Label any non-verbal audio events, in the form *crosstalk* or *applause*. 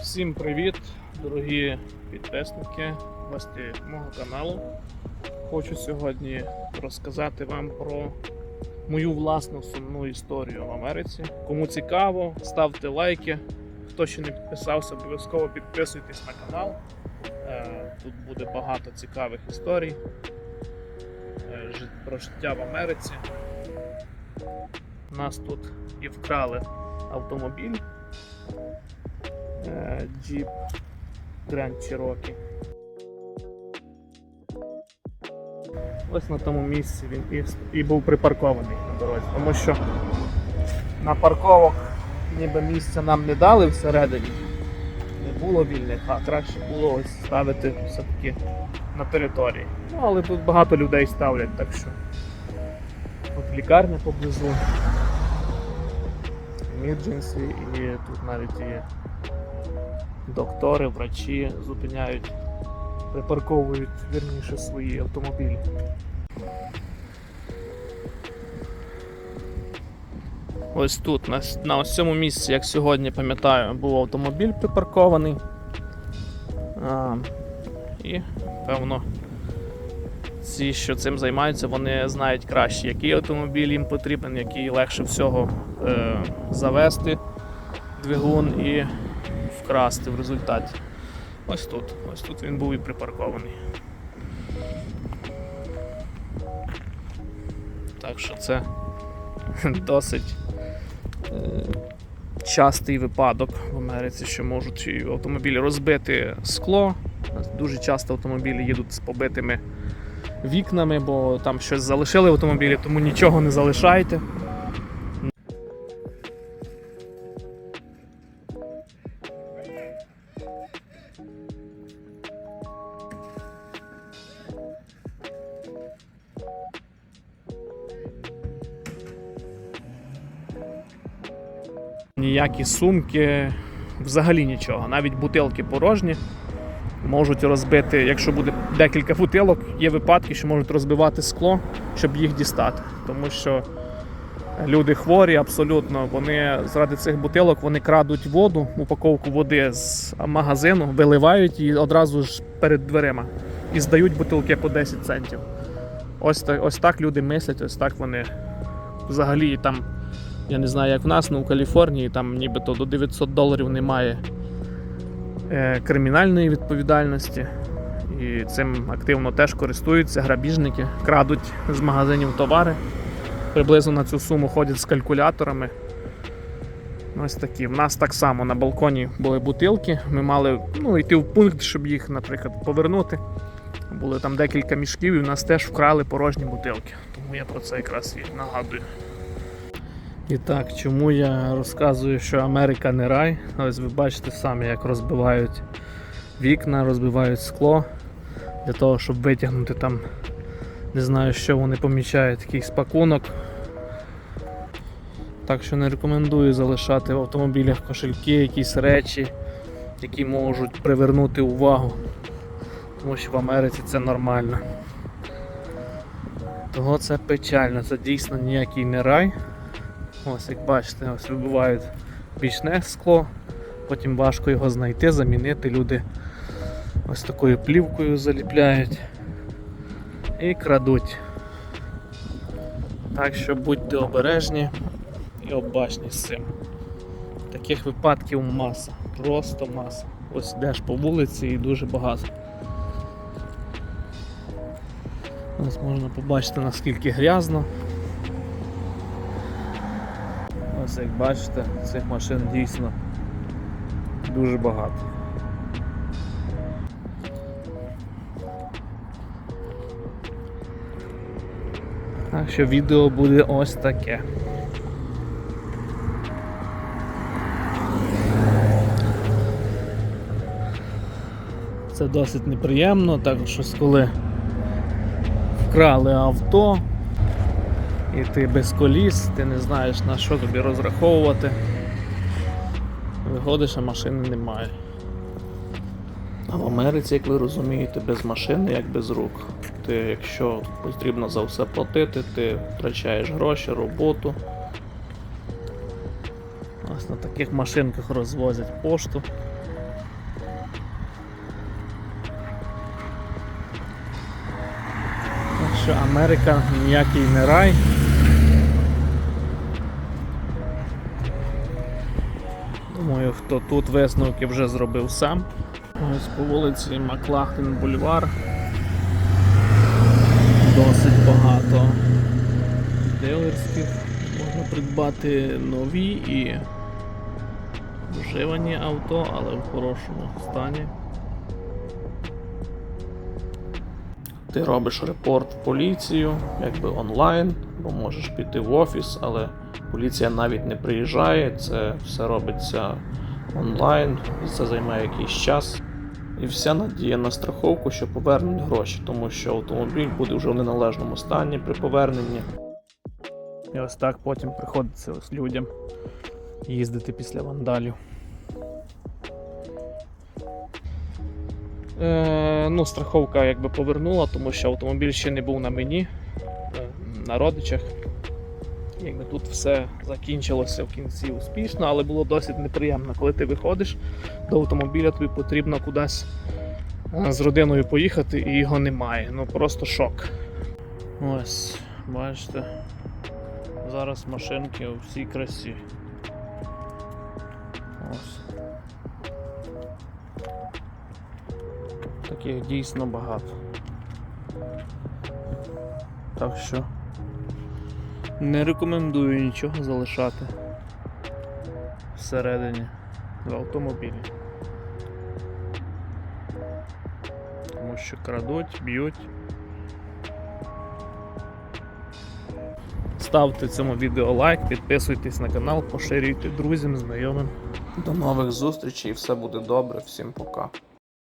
Всім привіт, дорогі підписники, гості мого каналу. Хочу сьогодні розказати вам про мою власну сумну історію в Америці. Кому цікаво, ставте лайки. Хто ще не підписався, обов'язково підписуйтесь на канал. Е, Тут буде багато цікавих історій е, про життя в Америці. Нас тут і вкрали автомобіль. Е, Jeep Grand Cherokee. Ось на тому місці він і, і був припаркований на дорозі, тому що на парковок ніби місця нам не дали всередині. Не було вільних, а краще було ось ставити все-таки на території. Ну, але тут багато людей ставлять, так що от лікарня поблизу. Emergency і тут навіть і доктори, врачі зупиняють, припарковують вірніше свої автомобілі. Ось тут, на, на ось цьому місці, як сьогодні пам'ятаю, був автомобіль припаркований. А, і, певно, ці, що цим займаються, вони знають краще, який автомобіль їм потрібен, який легше всього е, завести двигун і вкрасти в результаті. Ось тут. Ось тут він був і припаркований. Так що це *laughs* досить е, частий випадок в Америці, що можуть автомобілі розбити скло. Дуже часто автомобілі їдуть з побитими вікнами, бо там щось залишили в автомобілі, тому нічого не залишайте. Ніякі сумки, взагалі нічого. Навіть бутилки порожні можуть розбити, якщо буде декілька бутилок, є випадки, що можуть розбивати скло, щоб їх дістати. Тому що люди хворі абсолютно, вони заради цих бутилок вони крадуть воду, упаковку води з магазину, виливають її одразу ж перед дверима і здають бутилки по 10 центів. Ось, ось так люди мислять, ось так вони взагалі там. Я не знаю, як в нас, але у Каліфорнії там нібито до 900 доларів немає е, кримінальної відповідальності. І цим активно теж користуються грабіжники, крадуть з магазинів товари. Приблизно на цю суму ходять з калькуляторами. Ось такі. В нас так само на балконі були бутилки. Ми мали ну, йти в пункт, щоб їх, наприклад, повернути. Були там декілька мішків, і в нас теж вкрали порожні бутилки. Тому я про це якраз і нагадую. І так, чому я розказую, що Америка не рай? Ось ви бачите самі, як розбивають вікна, розбивають скло для того, щоб витягнути там, не знаю, що вони помічають, якийсь пакунок. Так що не рекомендую залишати в автомобілях кошельки, якісь речі, які можуть привернути увагу. Тому що в Америці це нормально. Того це печально, це дійсно ніякий не рай. Ось як бачите, ось вибивають бічне скло, потім важко його знайти, замінити. Люди ось такою плівкою заліпляють і крадуть. Так що будьте обережні і обачні з цим. Таких випадків маса, просто маса. Ось йдеш по вулиці і дуже багато. Ось можна побачити наскільки грязно. Ось як бачите, цих машин дійсно дуже багато. Так що відео буде ось таке. Це досить неприємно, так що коли вкрали авто, і ти без коліс, ти не знаєш на що тобі розраховувати. Виходиш, а машини немає. А в Америці, як ви розумієте, без машини, як без рук. Ти, Якщо потрібно за все платити, ти втрачаєш гроші, роботу. Ось на таких машинках розвозять пошту. Так що Америка ніякий не рай. Думаю, хто тут висновки вже зробив сам. Ось по вулиці Маклахтен Бульвар. Досить багато дилерських. Можна придбати нові і вживані авто, але в хорошому стані. Ти робиш репорт в поліцію, якби онлайн, бо можеш піти в офіс, але поліція навіть не приїжджає, це все робиться онлайн, це займає якийсь час. І вся надія на страховку, що повернуть гроші, тому що автомобіль буде вже в неналежному стані при поверненні. І ось так потім приходиться ось людям їздити після вандалів. Е, ну, страховка якби повернула, тому що автомобіль ще не був на мені, е, на родичах. Якби тут все закінчилося в кінці успішно, але було досить неприємно, коли ти виходиш до автомобіля, тобі потрібно кудись е, з родиною поїхати і його немає. Ну просто шок. Ось, бачите. Зараз машинки у всій красі. Ось. Таких дійсно багато. Так що не рекомендую нічого залишати всередині в автомобілі. Тому що крадуть, б'ють. Ставте цьому відео лайк, підписуйтесь на канал, поширюйте друзям, знайомим. До нових зустрічей, все буде добре, всім пока.